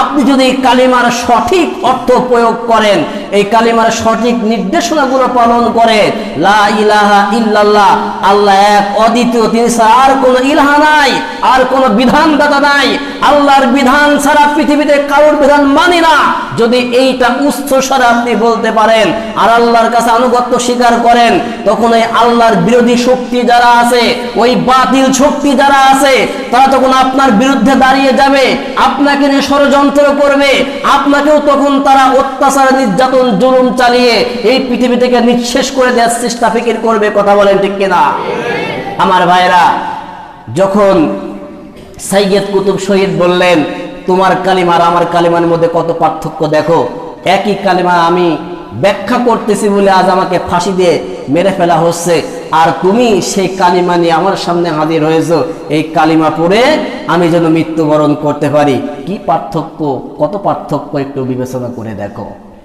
আপনি যদি কালিমার সঠিক অর্থ প্রয়োগ করেন, এই কালিমার সঠিক নির্দেশনাগুলো পালন করে, লা ইলাহা ইল্লাল্লাহ, আল্লাহ এক, অদ্বিতীয়, তিনি ছাড়া আর কোনো ইলাহা নাই, আর কোনো বিধানদাতা নাই। আল্লাহর বিধান ছাড়া পৃথিবীতে কারোর বিধান মানি না। যদি এইটা উচ্চ স্বরে আপনি বলতে পারেন, আর আল্লাহর কাছে আনুগত্য স্বীকার করেন, তখন এই আল্লাহর বিরোধী শক্তি যারা আছে, ওই বাতিল শক্তি যারা আছে তারা তখন আপনার বিরুদ্ধে দাঁড়িয়ে যাবে, আপনাকে নিয়ে ষড়যন্ত্র করবে, আপনাকেও তখন তারা অত্যাচার, নির্যাতন, জুলুম চালিয়ে এই পৃথিবী থেকে নিঃশেষ করে দেওয়ার চেষ্টা ফিকির করবে, কথা বলেন ঠিক কিনা? আমার ভাইরা যখন সাইয়দ কুতুব শহীদ বললেন, তোমার কালিমার আমার কালিমার মধ্যে কত পার্থক্য দেখো? একই কালিমা আমি ব্যাখ্যা করতেছি বলে আজ আমাকে ফাঁসি দিয়ে মেরে ফেলা হচ্ছে। আর তুমি সেই কালিমা নিয়ে আমার সামনে হাজির হয়েছ। এই কালিমা পড়ে আমি যেন মৃত্যুবরণ করতে পারি। কি পার্থক্য? কত পার্থক্য একটু বিবেচনা করে দেখো।